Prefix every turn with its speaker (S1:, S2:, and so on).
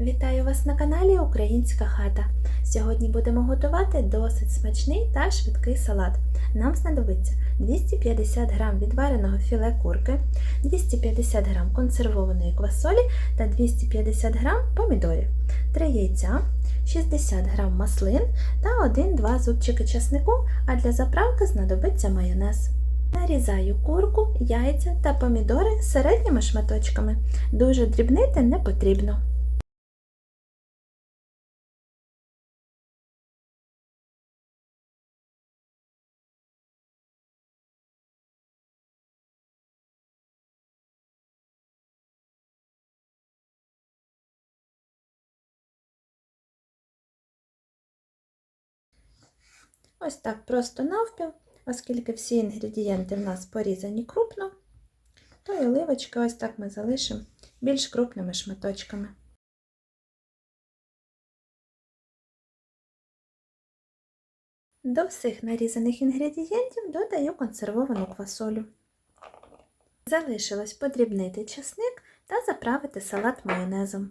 S1: Вітаю вас на каналі Українська хата. Сьогодні будемо готувати досить смачний та швидкий салат. Нам знадобиться 250 г відвареного філе курки, 250 г консервованої квасолі та 250 г помідорів, 3 яйця, 60 г маслин та 1-2 зубчики часнику, а для заправки знадобиться майонез. Нарізаю курку, яйця та помідори середніми шматочками. Дуже дрібнити не потрібно. Ось так просто навпіл, оскільки всі інгредієнти в нас порізані крупно, то і оливочки ось так ми залишимо більш крупними шматочками. До всіх нарізаних інгредієнтів додаю консервовану квасолю. Залишилось подрібнити часник та заправити салат майонезом.